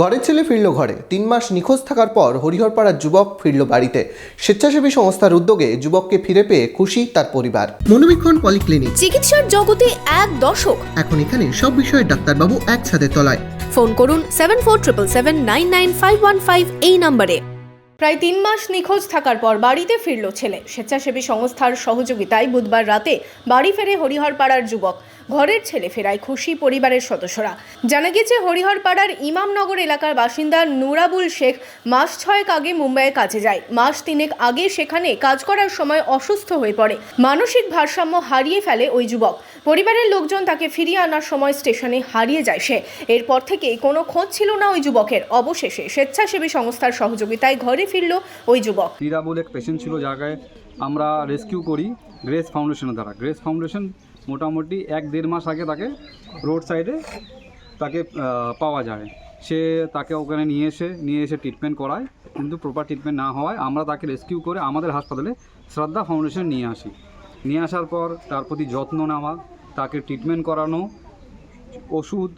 ঘরের ছেলে ফিরল ঘরে। তিন মাস নিখোঁজ থাকার পর হরিহরপাড়ার যুবক ফিরল বাড়িতে। স্বেচ্ছাসেবী সংস্থার উদ্যোগে যুবককে ফিরে পেয়ে খুশি তার পরিবার। মনোবীক্ষণ পলিক্লিনিক। চিকিৎসার জগতে এক দশক এখন এখানে সব বিষয়ে ডাক্তারবাবু একসাথে তলায়। ফোন করুন seven four triple seven nine nine five one five এই নম্বরে। প্রায় তিন মাস নিখোঁজ থাকার পর বাড়িতে ফিরল ছেলে। স্বেচ্ছাসেবী সংস্থার সহযোগিতায় বুধবার রাতে বাড়ি ফেরে হরিহরপাড়ার যুবক। ঘরের ছেলে ফেরায় খুশি পরিবারের সদস্যরা। জানা গেছে হরিহরপাড়ার ইমামনগর এলাকার বাসিন্দা নুরাবুল শেখ মাস ছয়েক আগে মুম্বাইয়ে কাজে যায়। মাস তিনেক আগে সেখানে কাজ করার সময় অসুস্থ হয়ে পড়ে। মানসিক ভারসাম্য হারিয়ে ফেলে ওই যুবক। পরিবারের লোকজন তাকে ফিরিয়ে আনার সময় স্টেশনে হারিয়ে যায় সে। এরপর থেকেই কোনো খোঁজ ছিল না ওই যুবকের। অবশেষে স্বেচ্ছাসেবী সংস্থার সহযোগিতায় ঘরে ফিরল ওই যুবক। নীরা বলে এক পেশেন্ট ছিল জায়গায়। আমরা রেস্কিউ করি গ্রেস ফাউন্ডেশনের দ্বারা। গ্রেস ফাউন্ডেশন মোটামুটি এক দেড় মাস আগে তাকে রোড সাইডে তাকে পাওয়া যায়। সে তাকে ওখানে নিয়ে এসে নিয়ে এসে ট্রিটমেন্ট করায়, কিন্তু প্রপার ট্রিটমেন্ট না হওয়ায় আমরা তাকে রেস্কিউ করে আমাদের হাসপাতালে শ্রদ্ধা ফাউন্ডেশন নিয়ে আসি। নিয়ে আসার পর তার প্রতি যত্ন নেওয়া, তাকে ট্রিটমেন্ট করানো, ওষুধ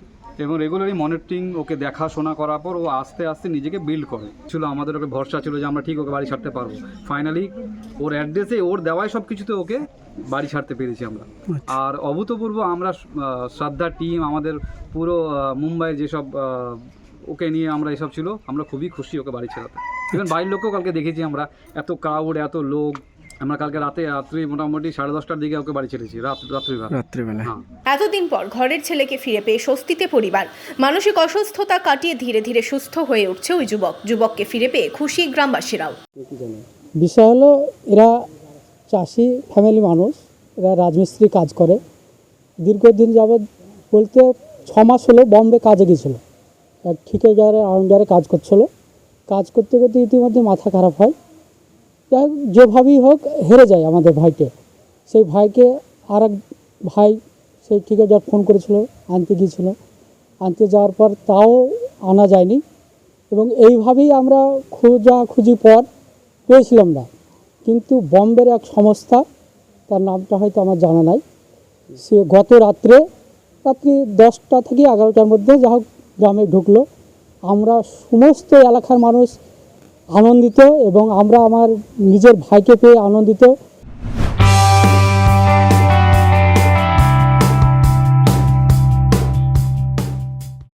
এবং রেগুলারই মনিটরিং ওকে দেখাশোনা করার পর ও আস্তে আস্তে নিজেকে বিল্ড করে। ছিল আমাদের ওকে ভরসা ছিল যে আমরা ঠিক ওকে বাড়ি ছাড়তে পারব। ফাইনালি ওর অ্যাড্রেসে ওর দেওয়ায় সব কিছুতে ওকে বাড়ি ছাড়তে পেরেছি আমরা। আর অভূতপূর্ব আমরা শ্রদ্ধা টিম আমাদের পুরো মুম্বাইয়ের যেসব ওকে নিয়ে আমরা এসব ছিল আমরা খুবই খুশি ওকে বাড়ি ছাড়াতে। ইভেন বাড়ির লোককেও কালকে দেখেছি আমরা এত ক্রাউড এত লোক আমরা কালকে রাতে রাত্রি মোটামুটি সাড়ে দশটার দিকে ওকে বাড়ি ছেড়েছি রাত রাত্রিবেলা। রাত্রিবেলা। হ্যাঁ। এতদিন পর ঘরের ছেলেকে ফিরে পেয়ে স্বস্তিতে পরিবার। মানসিক অসুস্থতা কাটিয়ে ধীরে ধীরে সুস্থ হয়ে উঠছে ওই যুবক। যুবককে ফিরে পেয়ে খুশি গ্রামবাসীরাও। বিষয় হলো এরা চাষি ফ্যামিলি মানুষ এরা রাজমিস্ত্রি কাজ করে। দীর্ঘদিন যাবৎ বলতে ছ মাস হলো বম্বে কাজে গেছিল এক ঠিকাদারে আউন্ডারে কাজ করছিল। কাজ করতে করতে ইতিমধ্যে মাথা খারাপ হয়। যেভাবেই হোক হেরে যায় আমাদের ভাইকে। সেই ভাইকে আর ভাই সেই ঠিকাদার ফোন করেছিল, আনতে গিয়েছিল। আনতে যাওয়ার পর তাও আনা যায়নি এবং এইভাবেই আমরা খোঁজা খুঁজি পর পেয়েছিলাম না। কিন্তু বম্বের এক সংস্থা, তার নামটা হয়তো আমার জানা নাই, সে গত রাত্রে, রাত্রি দশটা থেকে এগারোটার মধ্যে যা হোক গ্রামে ঢুকলো। আমরা সমস্ত এলাকার মানুষ আনন্দিত এবং আমরা আমার নিজের ভাইকে পেয়ে আনন্দিত।